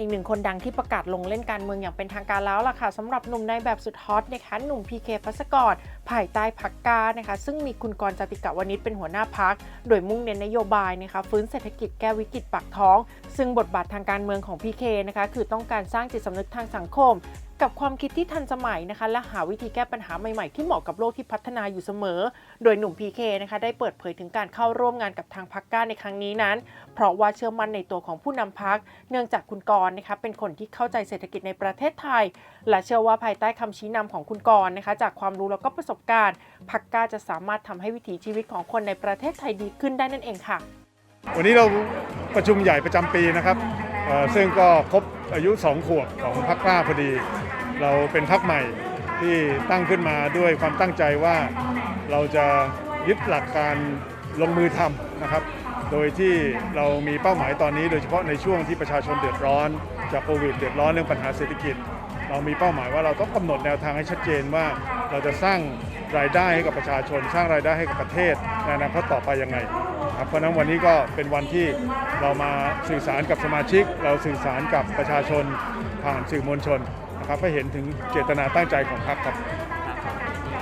อีกหนึ่งคนดังที่ประกาศลงเล่นการเมืองอย่างเป็นทางการแล้วล่ะค่ะสำหรับหนุ่มในแบบสุดฮอตนะคะหนุ่มพีเคพัสกรภายใต้พักกานะคะ ซึ่งมีคุณกรจติกาวณิชเป็นหัวหน้าพัก โดยมุ่งเน้นนโยบายนะคะฟื้นเศรษฐกิจแก้วิกฤตปากท้อง ซึ่งบทบาททางการเมืองของพีเคนะคะคือต้องการสร้างจิตสำนึกทางสังคม กับความคิดที่ทันสมัยนะคะ และหาวิธีแก้ปัญหาใหม่ๆ ที่เหมาะกับโลกที่พัฒนาอยู่เสมอ โดยหนุ่มพีเคนะคะได้เปิดเผยถึงการเข้าร่วมงานกับทางพักก้าในครั้งนี้นั้น เพราะว่าเชื่อมั่นในตัวของผู้นำพัก เนื่องจากคุณกรณ์นะคะเป็นคนที่เข้าใจเศรษฐกิจในประเทศไทย และเชื่อว่าภายใต้คำชี้นำของคุณกรณ์นะคะ จากความรู้แล้วก็ประสบการณ์พักก้าจะสามารถทำให้วิถีชีวิตของคนในประเทศไทยดีขึ้นได้นั่นเองค่ะ วันนี้เราประชุมใหญ่ประจำปีนะครับ ซึ่งก็ครบอายุ 2 ขวบของพรรคกล้าพอดี เราเป็นพรรคใหม่ที่ตั้งขึ้นมาด้วยความตั้งใจว่าเราจะยึดหลักการลงมือทำนะครับ โดยที่เรามีเป้าหมายตอนนี้ โดยเฉพาะในช่วงที่ประชาชนเดือดร้อน จากโควิดเดือดร้อนเรื่องปัญหาเศรษฐกิจ เรามีเป้าหมายว่าเราต้องกำหนดแนวทางให้ชัดเจนว่าเราจะสร้างรายได้ให้กับประชาชน สร้างรายได้ให้กับประเทศในอนาคตต่อไปยังไง ครับเพราะฉะนั้นวันนี้ก็เป็นวันที่เรามาสื่อสารกับสมาชิก เราสื่อสารกับประชาชนผ่านสื่อมวลชนนะครับให้เห็นถึงเจตนาตั้งใจของพรรคครับ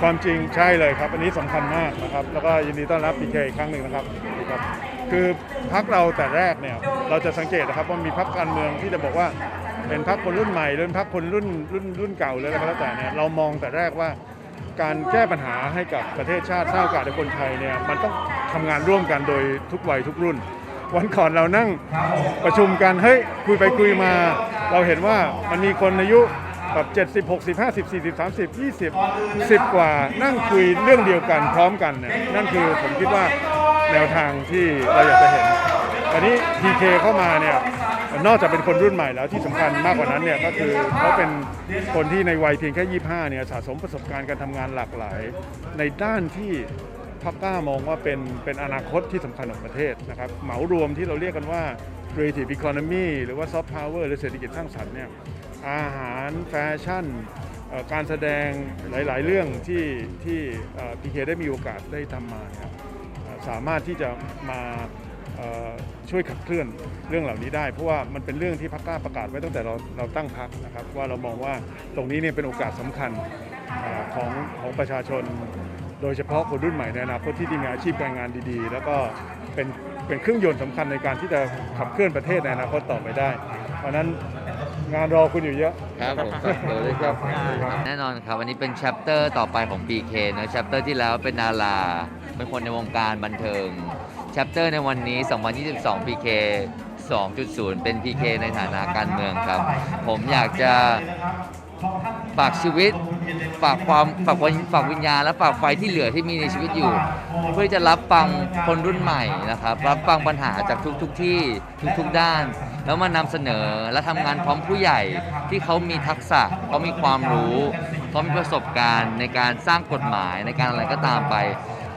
ความจริงใช่เลยครับ อันนี้สำคัญมากนะครับ แล้วก็ยินดีต้อนรับพีเคอีกครั้งหนึ่งนะครับครับคือพรรคเราแต่แรกเนี่ยเราจะสังเกตนะครับว่ามีพรรคการเมืองที่จะบอกว่าเป็นพรรคคนรุ่นใหม่หรือเป็นพรรคคนรุ่นรุ่นรุ่นเก่าหรืออะไรก็แล้วแต่เนี่ยเรามองแต่แรกว่าการแก้ปัญหาให้กับประเทศชาติสร้างโอกาสให้คนไทยเนี่ยมันต้อง ทำงานร่วมกันโดยทุกวัยทุกรุ่น วันก่อนเรานั่งประชุมกันเฮ้ยคุยไปคุยมา เราเห็นว่ามันมีคนอายุแบบ 70 60 50 40 30 20 10 กว่านั่งคุยเรื่องเดียวกันพร้อมกันเนี่ยนั่นคือผมคิดว่าแนวทางที่เราอยากจะเห็นอันนี้ PK เข้ามาเนี่ยนอกจากเป็นคนรุ่นใหม่แล้วที่สำคัญมากกว่านั้นเนี่ยก็คือเขาเป็นคนที่ในวัยเพียงแค่ 25 เนี่ยสะสมประสบการณ์การทำงานหลากหลาย ในด้านที่ พักก้ามองว่าเป็นเป็นอนาคตที่สำคัญของประเทศนะครับเหมารวมที่เราเรียกกันว่า creative economy หรือว่า soft power หรือเศรษฐกิจสร้างสรรค์เนี่ยอาหารแฟชั่นการแสดงหลาย ๆ เรื่องที่ที่พีเคได้มีโอกาสได้ทำมาเนี่ยเอ่อสามารถที่จะมาช่วยขับเคลื่อนเรื่องเหล่านี้ได้ เพราะว่ามันเป็นเรื่องที่พักกล้าประกาศไว้ตั้งแต่เราเราตั้งพักนะครับว่าเรามองว่าตรงนี้เนี่ยเป็นโอกาสสำคัญของของประชาชน โดยเฉพาะคนรุ่นใหม่ในอนาคตที่มีอาชีพการงานดีๆ แล้วก็เป็นเป็นเครื่องยนต์สำคัญในการที่จะขับเคลื่อนประเทศในอนาคตต่อไปได้ เพราะฉะนั้นงานรอคุณอยู่เยอะ ครับผมฝากตัวด้วยครับ แน่นอนครับวันนี้เป็นแชปเตอร์ต่อไปของ PK นะแชปเตอร์ที่แล้วเป็นดาราเป็นคนในวงการบันเทิงแชปเตอร์ในวันนี้ 2022 PK 2.0 เป็น PK ในฐานะการเมืองครับ ผมอยากจะ ฝากชีวิต ฝากความฝากวิญฝากวิญญาณและฝากไฟที่เหลือที่มีในชีวิตอยู่ เพื่อจะรับฟังคนรุ่นใหม่นะครับ รับฟังปัญหาจากทุกทุกที่ทุกๆด้าน แล้วมานำเสนอและทำงานพร้อมผู้ใหญ่ที่เขามีทักษะเขามีความรู้เขามีประสบการณ์ในการสร้างกฎหมายในการอะไรก็ตามไป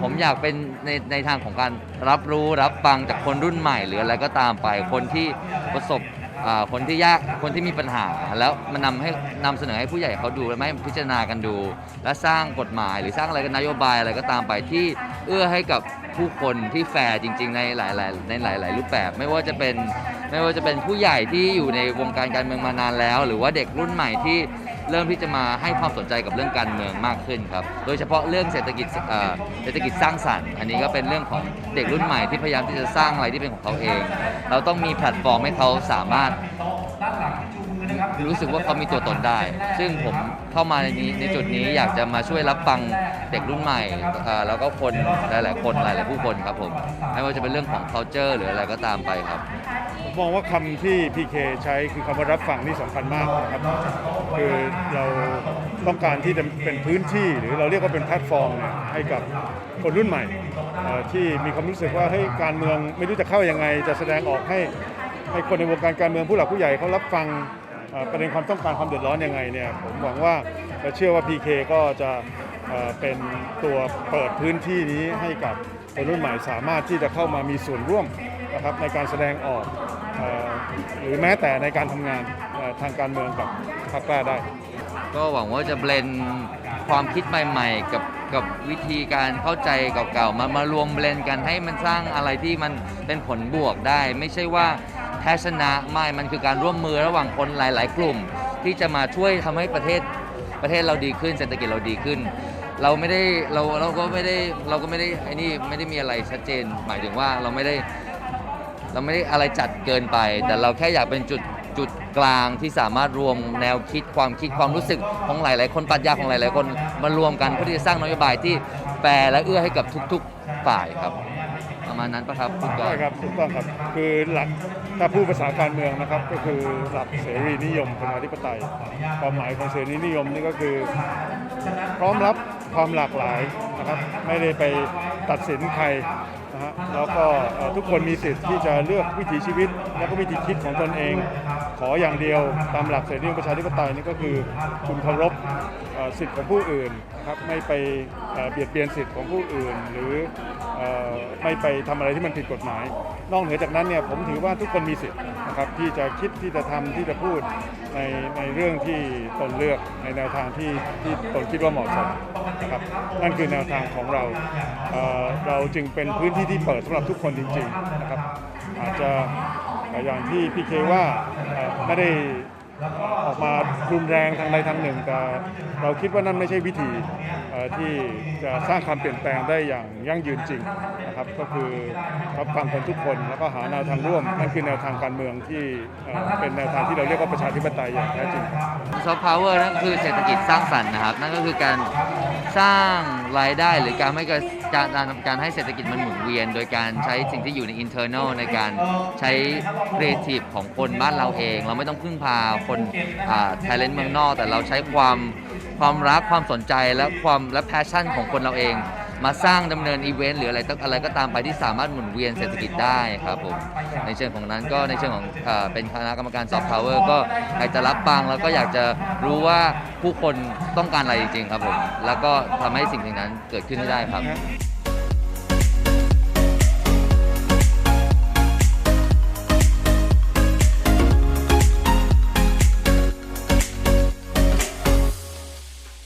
ผมอยากเป็นในในทางของการรับรู้รับฟังจากคนรุ่นใหม่ หรืออะไรก็ตามไป คนที่ประสบ คนที่ยากคนที่มีปัญหา แล้วมันนำให้นำเสนอให้ผู้ใหญ่เขาดูและไม่พิจารณากันดู และสร้างกฎหมายหรือสร้างอะไรกันนโยบายอะไรก็ตามไปที่เอื้อให้กับผู้คนที่แฟร์จริง ๆ ในหลายๆในหลาย ๆ รูปแบบ ไม่ว่าจะเป็นไม่ว่าจะเป็นผู้ใหญ่ที่อยู่ในวงการการเมืองมานานแล้ว หรือว่าเด็กรุ่นใหม่ที่ เริ่มที่จะมาให้ความสนใจกับเรื่องการเมืองมากขึ้นครับ โดยเฉพาะเรื่องเศรษฐกิจเศรษฐกิจสร้างสรรค์ อันนี้ก็เป็นเรื่องของเด็กรุ่นใหม่ที่พยายามที่จะสร้างอะไรที่เป็นของเขาเอง เราต้องมีแพลตฟอร์มให้เขาสามารถ รู้สึกว่าเขามีตัวตนได้ ซึ่งผมเข้ามาในนี้ในจุดนี้อยากจะมาช่วยรับฟังเด็กรุ่นใหม่เอ่อแล้วก็คนหลาย ๆ คนหลาย ๆ ผู้คนครับผมไม่ว่าจะเป็นเรื่องของ culture หรืออะไรก็ตามไปครับผมมองว่าคำที่ PK ใช้คือคำว่ารับฟังนี่สำคัญมากนะครับ คือเราต้องการที่จะเป็นพื้นที่หรือเราเรียกว่าเป็นแพลตฟอร์มเนี่ยให้กับคนรุ่นใหม่เอ่อที่มีความรู้สึกว่าเฮ้ยการเมืองไม่รู้จะเข้ายังไง จะแสดงออกให้ให้คนในวงการการเมืองผู้หลักผู้ใหญ่เขารับฟังเอ่อ ประเด็นความต้องการความเดือดร้อนยังไงเนี่ยผมหวังว่าและเชื่อว่า PK ก็จะเป็นตัวเปิดพื้นที่นี้ให้กับคนรุ่นใหม่สามารถที่จะเข้ามามีส่วนร่วมนะครับในการแสดงออกอหรือแม้แต่ในการทำงานทางการเมืองกับพรรคกล้าได้ ก็หวังว่าจะเบลนความคิดใหม่ๆ กับกับวิธีการเข้าใจเก่าๆมามารวมเบลนกันให้มันสร้างอะไรที่มันเป็นผลบวกได้ ไม่ใช่ว่า แพ้ชนะไม่มันคือการร่วมมือระหว่างคนหลาย ๆ กลุ่ม ที่จะมาช่วยทำให้ประเทศประเทศเราดีขึ้น เศรษฐกิจเราดีขึ้น เราไม่ได้เราเราก็ไม่ได้เราก็ไม่ได้ไอ้นี่ไม่ได้มีอะไรชัดเจน หมายถึงว่าเราไม่ได้เราไม่ได้อะไรจัดเกินไป แต่เราแค่อยากเป็นจุด จุดกลางที่สามารถรวมแนวคิดความคิดความรู้สึกของหลาย ๆ คนปรัชญาของหลาย ๆ คนมารวมกันเพื่อที่จะสร้างนโยบายที่แฟร์และเอื้อให้กับทุก ๆ ฝ่ายครับ ประมาณนั้นปะครับคุณกใช่รณ์ครับถูกต้องครับคือหลักถ้าพูดภาษาการเมืองนะครับ ก็คือหลักเสรีนิยมประชาธิปไตยความหมายของเสรีนิยมนี่ก็คือ พร้อมรับความหลากหลายนะครับ ไม่ได้ไปตัดสินใครนะฮะแล้วก็เอ่อทุกคนมีสิทธิ์ที่จะเลือกวิถีชีวิต และก็วิธีคิดของตนเองข ออย่างเดียวตามหลักเสรีนิยมประชาธิปไตยนี่ก็คือคุณเคารพสิทธิ์ของผู้อื่นครับไม่ไปเบียดเบียนสิทธิ์ของผู้อื่น หรืออไม่ไปทำอะไรที่มันผิดกฎหมาย นอกเหนือจากนั้นเนี่ยผมถือว่าทุกคนมีสิทธิ์นะครับที่จะคิดที่จะทำที่จะพูดในในเรื่องที่ตนเลือกในแนวทางที่ที่ตนคิดว่าเหมาะสมนะครับนั่นคือแนวทางของเราเเราจึงเป็นพื้นที่ที่เปิดสำหรับทุกคนจริงๆนะครับอาจจะอย่างที่พี่เคว่า ไม่ได้ออกมารุนแรงทางใดทางหนึ่ง แต่เราคิดว่านั่นไม่ใช่วิธีที่จะสร้างความเปลี่ยนแปลงได้อย่างยั่งยืนจริงนะครับก็คือรับฟังคนทุกคนแล้วก็หาแนวทางร่วมนั่นคือแนวทางการเมืองที่เอ่อเป็นแนวทางที่เราเรียกว่าประชาธิปไตยอย่างแท้จริงซอฟต์พาวเวอร์นั่นคือเศรษฐกิจสร้างสรรค์นะครับ นั่นก็คือการ สร้างรายได้หรือการไม่การการการให้เศรษฐกิจมันหมุนเวียน โดยการใช้สิ่งที่อยู่ใน internal ในการใช้ creative ของคนบ้านเราเอง เราไม่ต้องพึ่งพาคนอ่า talent เมืองนอก แต่เราใช้ความความรักความสนใจและความและ passion ของคนเราเอง มาสร้างดำเนินอีเวนต์หรืออะไรต้องอะไรก็ตามไปที่สามารถหมุนเวียนเศรษฐกิจได้ครับผมในเชิงของนั้นก็ในเชิงของเป็นคณะกรรมการซอฟต์พาวเวอร์ก็อยากจะรับฟังแล้วก็อยากจะรู้ว่าผู้คนต้องการอะไรจริงๆครับผมแล้วก็ทำให้สิ่งนั้นเกิดขึ้นได้ครับ